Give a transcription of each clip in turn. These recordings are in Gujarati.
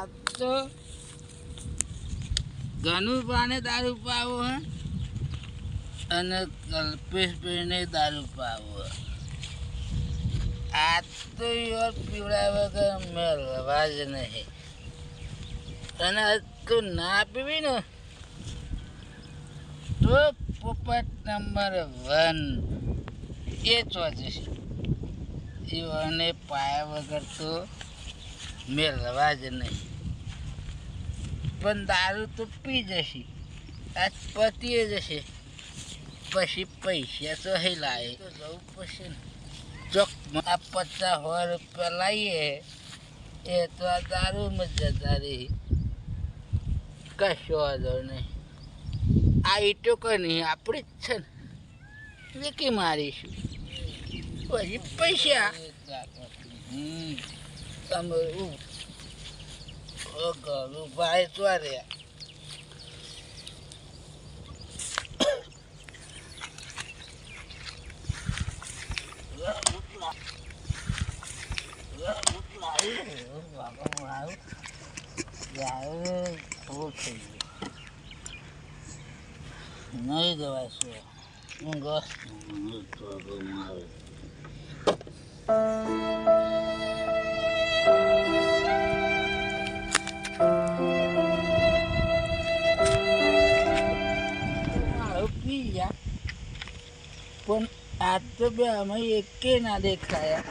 આ તો ઘનું પાને દારૂ પાવો હે અને કલ્પેશ પીને દારૂ પાવો આ તો યાર પીવડાવે વગર મેળવા જ નહીં. અને તું ના પીવી ને તો પોપટ નંબર વન. એ ચોજે અને પાયા વગર તો મેળવા જ નહીં. પણ દારૂ તો પી જશે. આજ પતીએ જશે. પછી પૈસા તો હેલાય તો જવું પડશે ને. ચોકમાં આ પચાસ સો રૂપિયા લાવીએ એ તો આ દારૂમાં જતા રહી. કશો વાંધો નહીં. આ ઈટો નહીં, આપણી જ છે ને. વેકી મારીશું. પછી પૈસા. હમ. તમારું ઘરું ભાઈ ચોર્યા નહીં જવાય શું ઊંઘ મારું પી ગયા. પણ આજ તો બે અમે એકે ના દેખાયા.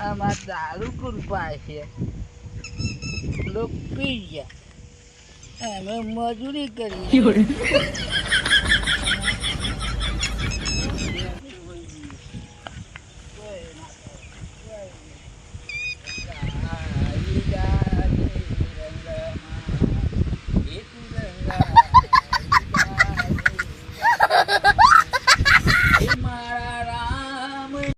આમાં દારૂ કૃપા છે. લોક પી ગયા. અમે મજૂરી કરી.